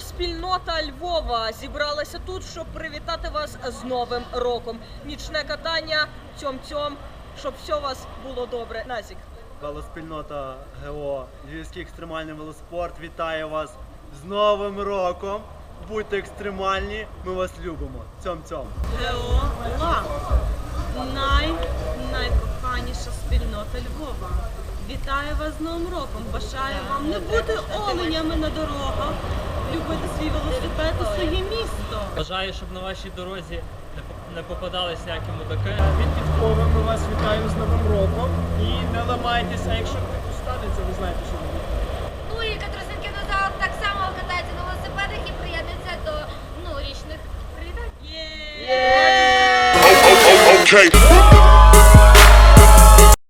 спільнота Львова зібралася тут, щоб привітати вас з Новим роком. Нічне катання, цьом-цьом, щоб все у вас було добре. Назік. Велоспільнота ГО Львівський екстремальний велоспорт вітає вас з Новим роком. Будьте екстремальні, ми вас любимо. Цьом-цьом. Лав. Най, найкоханіша спільнота Львова. Вітаю вас з Новим роком. Бажаю вам не бути оленями на дорогах, любити свій велосипед і своє місто. Бажаю, щоб на вашій дорозі не поп- не попадались ніякі мудаки. Від підкови ми вас вітаємо з Новим роком і не ламайтеся, а якщо хтось станеться, ви знаєте, що робити. Ну і Катрусинки назад так само катаються на велосипедах і приєднуються до ну, річних привітань. Є! Okay.